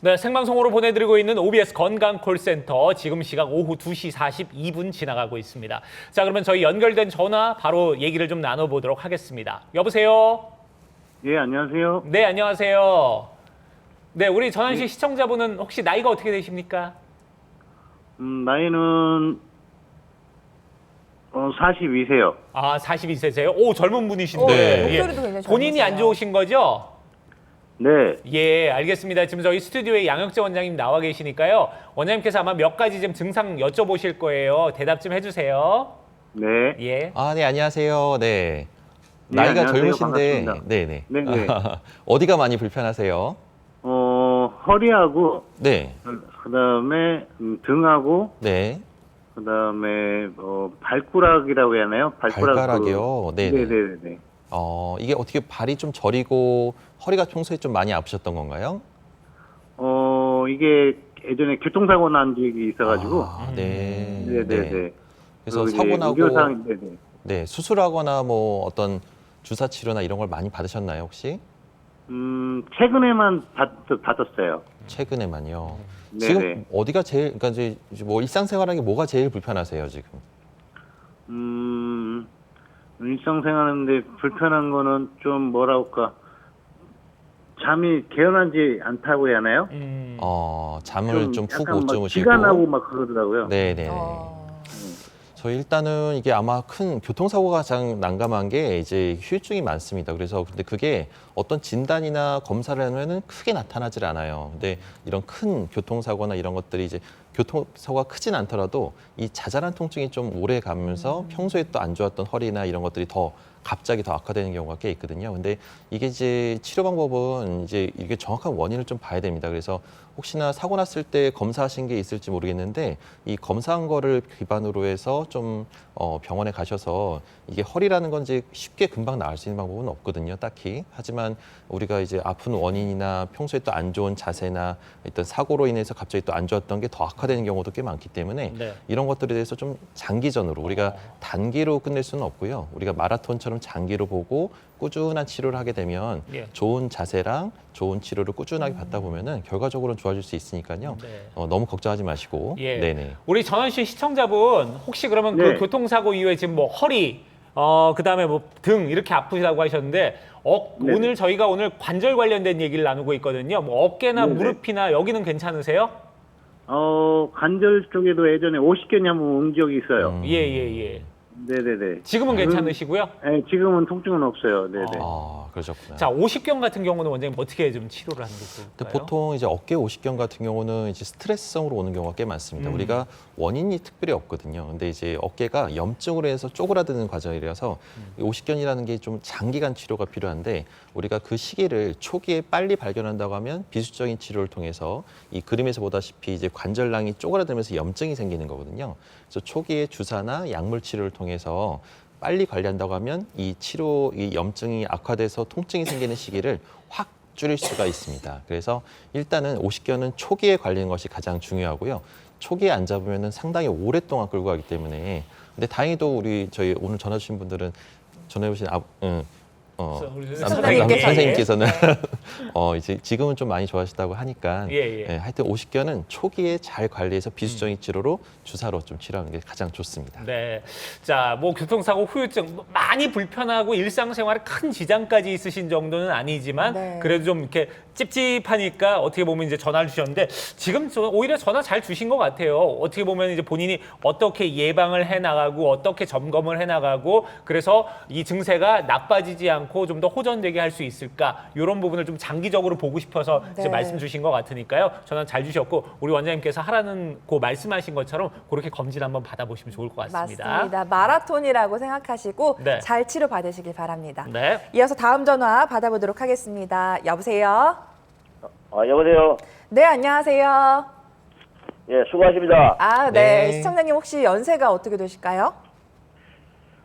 네, 생방송으로 보내드리고 있는 OBS 건강 콜센터 지금 시각 오후 2시 42분 지나가고 있습니다. 자, 그러면 저희 연결된 전화 바로 얘기를 좀 나눠보도록 하겠습니다. 여보세요? 예, 안녕하세요. 네, 안녕하세요. 네, 우리 전환 씨 시청자분은 혹시 나이가 어떻게 되십니까? 음, 나이는 어, 42세요. 아, 42세세요? 오, 젊은 분이신데. 오, 예. 목소리도 굉장히 본인이 안. 좋으신 거죠? 네. 예, 알겠습니다. 지금 저희 스튜디오에 양혁재 원장님 나와 계시니까요. 원장님께서 아마 몇 가지 좀 증상 여쭤보실 거예요. 대답 좀 해주세요. 네. 예. 아, 네, 안녕하세요. 네. 네, 나이가 안녕하세요. 젊으신데, 반갑습니다. 네 네. 네, 네. 어디가 많이 불편하세요? 어, 허리하고 네, 그다음에 음, 등하고 네. 그다음에 어, 발가락이라고 해야 하나요? 발가락 발가락이요? 네, 네 네. 네, 네, 네. 어, 이게 어떻게 발이 좀 저리고 허리가 평소에 좀 많이 아프셨던 건가요? 어, 이게 예전에 교통사고 난 적이 있어 가지고 아, 네. 네, 네, 네. 그래서 사고 나고 의료상 네, 네. 네, 수술하거나 뭐 어떤 주사 치료나 이런 걸 많이 받으셨나요, 혹시? 음, 최근에만 받, 받았어요. 최근에만요. 네, 지금 네. 어디가 제일 그러니까 이제 뭐 일상생활하기 뭐가 제일 불편하세요, 지금? 음, 일상생활하는데 불편한 거는 좀 뭐라 할까. 잠이 개운하지 않다고 해야 하나요? 음. 어, 잠을 좀, 푹 약간 못막 주무시고 기가 나고 막 그러더라고요. 네, 네. 어. 저희 일단은 이게 아마 큰 교통사고가 가장 난감한 게 이제 후유증이 많습니다. 그래서 근데 그게 어떤 진단이나 검사를 하면은 크게 나타나질 않아요. 근데 이런 큰 교통사고나 이런 것들이 이제 교통사고가 크진 않더라도 이 자잘한 통증이 좀 오래 가면서 평소에 또 안 좋았던 허리나 이런 것들이 더 갑자기 더 악화되는 경우가 꽤 있거든요. 근데 이게 이제 치료 방법은 이제 이게 정확한 원인을 좀 봐야 됩니다. 그래서 혹시나 사고 났을 때 검사하신 게 있을지 모르겠는데 이 검사한 거를 기반으로 해서 좀 어, 병원에 가셔서 이게 허리라는 건 이제 쉽게 금방 나을 수 있는 방법은 없거든요, 딱히. 하지만 우리가 이제 아픈 원인이나 평소에 또 안 좋은 자세나 어떤 사고로 인해서 갑자기 또 안 좋았던 게 더 악화 되는 경우도 꽤 많기 때문에 네. 이런 것들에 대해서 좀 장기전으로 우리가 단기로 끝낼 수는 없고요. 우리가 마라톤처럼 장기로 보고 꾸준한 치료를 하게 되면 예. 좋은 자세랑 좋은 치료를 꾸준하게 받다 보면은 결과적으로는 좋아질 수 있으니까요. 네. 어, 너무 걱정하지 마시고. 예. 네네. 우리 전원 씨 시청자분 혹시 그러면 네. 그 교통사고 이후에 지금 뭐 허리 어 그다음에 뭐 등 이렇게 아프시다고 하셨는데 어, 네. 오늘 저희가 오늘 관절 관련된 얘기를 나누고 있거든요. 뭐 어깨나 네, 네. 무릎이나 여기는 괜찮으세요? 어, 관절 쪽에도 예전에 50견이 한번 온 적이 있어요. 음. 예, 예, 예. 네네네. 지금은 괜찮으시고요? 네, 지금은 통증은 없어요. 네네. 아, 그러셨구나. 자, 오십견 같은 경우는 원장님 어떻게 좀 치료를 하는 게 근데 좋을까요? 보통 이제 어깨 오십견 같은 경우는 이제 스트레스성으로 오는 경우가 꽤 많습니다. 음. 우리가 원인이 특별히 없거든요. 근데 이제 어깨가 염증으로 해서 쪼그라드는 과정이라서 음. 이 오십견이라는 게 좀 장기간 치료가 필요한데 우리가 그 시기를 초기에 빨리 발견한다고 하면 비수적인 치료를 통해서 이 그림에서 보다시피 이제 관절낭이 쪼그라들면서 염증이 생기는 거거든요. 그래서 초기에 주사나 약물 치료를 통해 서 빨리 관리한다고 하면 이 치료 이 염증이 악화돼서 통증이 생기는 시기를 확 줄일 수가 있습니다. 그래서 일단은 오십견은 초기에 관리하는 것이 가장 중요하고요. 초기에 안 잡으면 상당히 오랫동안 끌고 가기 때문에 근데 다행히도 우리 저희 오늘 전화 주신 분들은 전화해 주신 아, 응, 어, 남- 선생님께서. 남- 선생님께서는 어 이제 지금은 좀 많이 좋아하시다고 하니까 예, 예. 하여튼 오십견은 초기에 잘 관리해서 비수적인 치료로 주사로 좀 치료하는 게 가장 좋습니다. 네. 자, 뭐 교통사고 후유증 뭐 많이 불편하고 일상생활에 큰 지장까지 있으신 정도는 아니지만 네. 그래도 좀 이렇게 찝찝하니까 어떻게 보면 이제 전화를 주셨는데 지금 저 오히려 전화 잘 주신 것 같아요. 어떻게 보면 이제 본인이 어떻게 예방을 해 나가고 어떻게 점검을 해 나가고 그래서 이 증세가 나빠지지 않고 좀 더 호전되게 할 수 있을까 이런 부분을 좀 장기적으로 보고 싶어서 네. 말씀 주신 것 같으니까요. 전화 잘 주셨고 우리 원장님께서 하라는 그 말씀하신 것처럼 그렇게 검진 한번 받아보시면 좋을 것 같습니다. 맞습니다. 마라톤이라고 생각하시고 네. 잘 치료 받으시길 바랍니다. 네. 이어서 다음 전화 받아보도록 하겠습니다. 여보세요? 아, 여보세요. 네, 안녕하세요. 예, 수고하십니다. 아, 네. 네. 시청자님 혹시 연세가 어떻게 되실까요?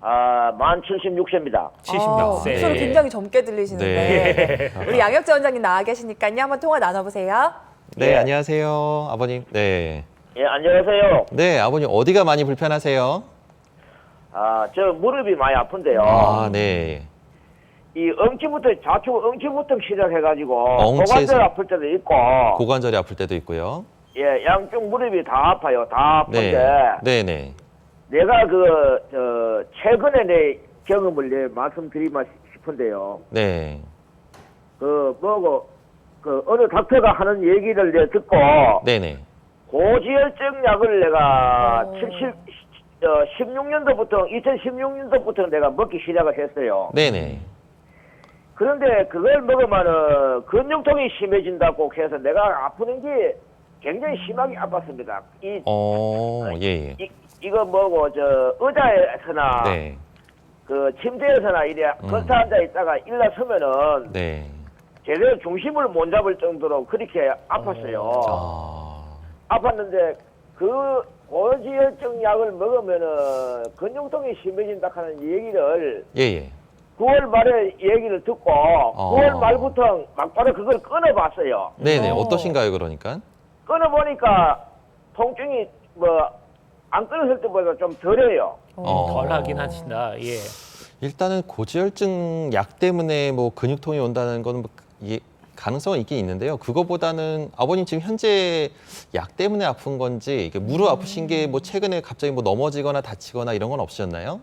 아, 만 76세입니다. 76세. 어, 목소리 굉장히 젊게 들리시는데 네. 우리 양혁재 원장님 나와 계시니까요. 한번 통화 나눠보세요. 네, 예. 안녕하세요, 아버님. 네, 예, 안녕하세요. 네, 아버님 어디가 많이 불편하세요? 아, 저 무릎이 많이 아픈데요. 아, 네. 이 엉치부터 좌측 엉치부터 시작해가지고 엉치에서- 고관절 아플 때도 있고 고관절이 아플 때도 있고요. 예 양쪽 무릎이 다 아파요 다 아픈데 네, 네, 네. 내가 그 저 최근에 내 경험을 내 말씀드리고 싶은데요 네. 그 뭐고 그 어느 닥터가 하는 얘기를 내 듣고 네, 네. 고지혈증 약을 내가 어. 70 어, 16년도부터 2016년도부터 내가 먹기 시작을 했어요. 네, 네. 그런데 그걸 먹으면은 근육통이 심해진다고 해서 내가 아프는 게 굉장히 심하게 아팠습니다. 이, 어, 예, 예. 이 이거 뭐고 저 의자에서나 네. 그 침대에서나 이래 음. 걸터 앉아 있다가 일어서면은 네. 제대로 중심을 못 잡을 정도로 그렇게 아팠어요. 아. 아팠는데 그 고지혈증 약을 먹으면은 근육통이 심해진다 하는 얘기를 예, 예. 9월 말에 얘기를 듣고 어. 9월 말부터 막바로 그걸 끊어봤어요. 네, 네. 어. 어떠신가요, 그러니까? 끊어보니까 통증이 뭐 안 끊었을 때보다 좀 덜해요. 어. 덜 하긴 하신다. 예. 일단은 고지혈증 약 때문에 뭐 근육통이 온다는 거는 뭐 이게 가능성은 있긴 있는데요. 그거보다는 아버님 지금 현재 약 때문에 아픈 건지 이게 무릎 아프신 게 뭐 최근에 갑자기 뭐 넘어지거나 다치거나 이런 건 없으셨나요?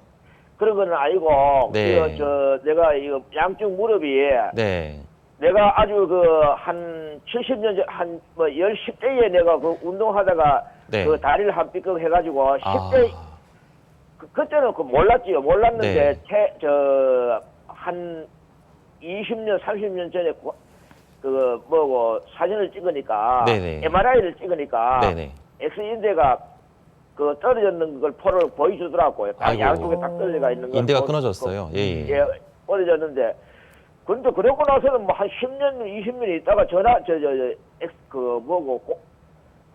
그런 건 아니고 네. 이거 저 내가 이거 양쪽 무릎이 네. 내가 아주 그 한 70년 전 한뭐 10대에 내가 그 운동하다가 네. 그 다리를 한 삐끗 해가지고 10대 아, 그, 그때는 그 몰랐지요. 몰랐는데 네. 저한 20년, 30년 전에 고- 그 뭐고 사진을 찍으니까 네네. MRI를 찍으니까 네네. X 인대가 그 떨어졌는 걸 포를 보여주더라고요. 다 아이고. 양쪽에 딱 떨려가 있는 걸. 인대가 보- 끊어졌어요. 예, 예. 예, 떨어졌는데 근데 그러고 나서는 뭐 한 10년, 20년 있다가 전화 저 저저그 뭐고 고-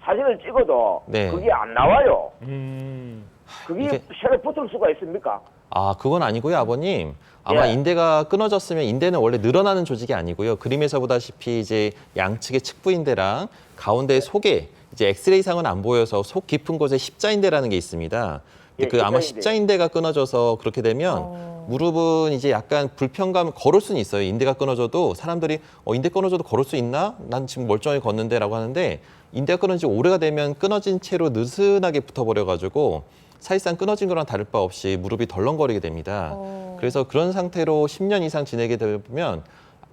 사진을 찍어도 네. 그게 안 나와요. 음. 그게 이게- 새로 붙을 수가 있습니까? 아, 그건 아니고요, 아버님. 아마 예. 인대가 끊어졌으면 인대는 원래 늘어나는 조직이 아니고요. 그림에서 보다시피 이제 양측의 측부인대랑 가운데 속에 이제 엑스레이상은 안 보여서 속 깊은 곳에 십자인대라는 게 있습니다. 근데 예, 그 아마 십자인대. 십자인대가 끊어져서 그렇게 되면 어. 무릎은 이제 약간 불편감 걸을 수는 있어요. 인대가 끊어져도 사람들이 어 인대 끊어져도 걸을 수 있나? 난 지금 멀쩡히 걷는데라고 하는데 인대가 끊어진 지 오래가 되면 끊어진 채로 느슨하게 붙어버려 가지고 사실상 끊어진 거랑 다를 바 없이 무릎이 덜렁거리게 됩니다. 어. 그래서 그런 상태로 10년 이상 지내게 되면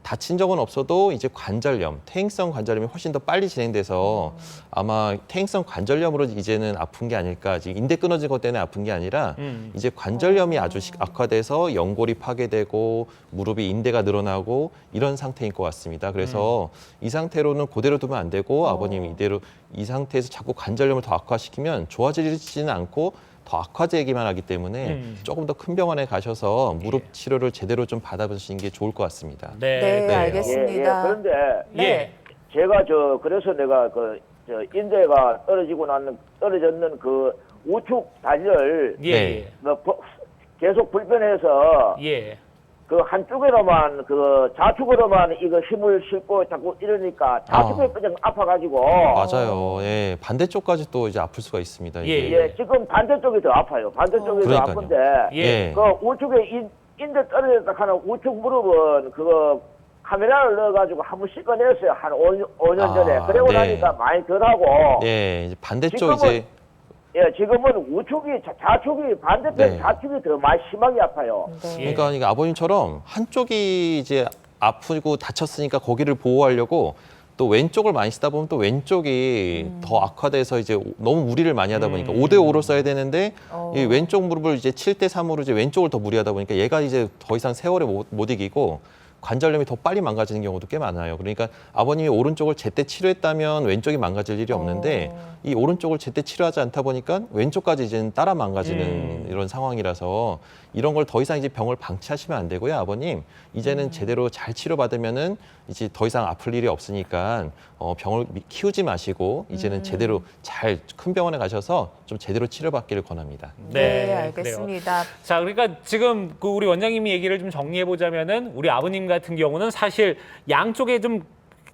다친 적은 없어도 이제 관절염, 퇴행성 관절염이 훨씬 더 빨리 진행돼서 아마 퇴행성 관절염으로 이제는 아픈 게 아닐까. 지금 인대 끊어진 것 때문에 아픈 게 아니라 음. 이제 관절염이 아주 시- 악화돼서 연골이 파괴되고 무릎이 인대가 늘어나고 이런 상태인 것 같습니다. 그래서 이 상태로는 그대로 두면 안 되고 아버님 이대로 이 상태에서 자꾸 관절염을 더 악화시키면 좋아지지는 않고 더 악화되기만 하기 때문에 음. 조금 더 큰 병원에 가셔서 무릎 치료를 제대로 좀 받아보시는 게 좋을 것 같습니다. 네. 네, 네. 알겠습니다. 예, 예. 그런데 예. 제가 저 그래서 내가 그 저 인대가 떨어지고 나는 떨어졌는 그 우측 다리를 예. 네. 뭐 버- 계속 불편해서 예. 그 한쪽으로만 그 좌측으로만 이거 힘을 싣고 자꾸 이러니까 좌측에 아. 그냥 아파가지고 맞아요. 예, 반대쪽까지 또 이제 아플 수가 있습니다. 이게. 예 지금 반대쪽이 더 아파요 반대쪽이 더 그러니까요. 아픈데 예. 그 우측에 인, 인대 떨어졌다 하는 우측 무릎은 그거 카메라를 넣어가지고 한 번 씻어냈어요 한 5년, 5년 아, 전에 그러고 네. 나니까 많이 덜하고 예, 이제 반대쪽 지금은 이제 예 지금은 우측이 자, 좌측이 반대편 네. 좌측이 더 많이 심하게 아파요 네. 예. 그러니까 이게 아버님처럼 한쪽이 이제 아프고 다쳤으니까 거기를 보호하려고 또 왼쪽을 많이 쓰다 보면 또 왼쪽이 더 악화돼서 이제 너무 무리를 많이 하다 보니까 음. 오 5대 5로 써야 되는데 어. 이 왼쪽 무릎을 이제 7대 3으로 이제 왼쪽을 더 무리하다 보니까 얘가 이제 더 이상 세월에 못, 못 이기고 관절염이 더 빨리 망가지는 경우도 꽤 많아요. 그러니까 아버님이 오른쪽을 제때 치료했다면 왼쪽이 망가질 일이 없는데 어. 이 오른쪽을 제때 치료하지 않다 보니까 왼쪽까지 이제 따라 망가지는 음. 이런 상황이라서 이런 걸 더 이상 이제 병을 방치하시면 안 되고요, 아버님. 이제는 음. 제대로 잘 치료받으면은 이제 더 이상 아플 일이 없으니까 어, 병을 미- 키우지 마시고 이제는 음. 제대로 잘 큰 병원에 가셔서 좀 제대로 치료받기를 권합니다. 네, 그래요. 알겠습니다. 자, 그러니까 지금 그 우리 원장님이 얘기를 좀 정리해 보자면은 우리 아버님 같은 경우는 사실 양쪽에 좀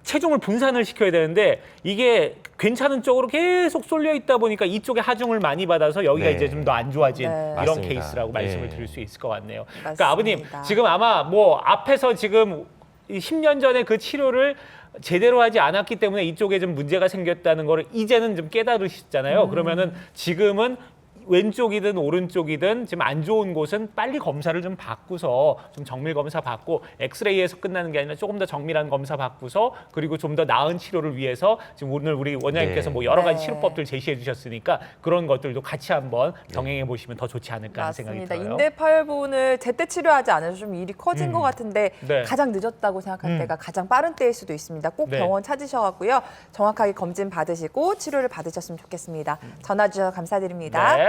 체중을 분산을 시켜야 되는데 이게 괜찮은 쪽으로 계속 쏠려 있다 보니까 이쪽에 하중을 많이 받아서 여기가 네. 이제 좀 더 안 좋아진 네. 이런 맞습니다. 케이스라고 말씀을 네. 드릴 수 있을 것 같네요. 맞습니다. 그러니까 아버님 지금 아마 뭐 앞에서 지금 이 10년 전에 그 치료를 제대로 하지 않았기 때문에 이쪽에 좀 문제가 생겼다는 거를 이제는 좀 깨달으시잖아요. 그러면은 지금은 왼쪽이든 오른쪽이든 지금 안 좋은 곳은 빨리 검사를 좀 받고서 좀 정밀 검사 받고 엑스레이에서 끝나는 게 아니라 조금 더 정밀한 검사 받고서 그리고 좀 더 나은 치료를 위해서 지금 오늘 우리 원장님께서 네. 뭐 여러 가지 네. 치료법들 제시해 주셨으니까 그런 것들도 같이 한번 병행해 보시면 더 좋지 않을까 하는 생각이 맞습니다. 들어요. 인대팔분을 제때 치료하지 않아서 좀 일이 커진 것 같은데 네. 가장 늦었다고 생각할 음. 때가 가장 빠른 때일 수도 있습니다. 꼭 네. 병원 찾으셔갖고요 정확하게 검진 받으시고 치료를 받으셨으면 좋겠습니다. 전화 주셔서 감사드립니다. 네.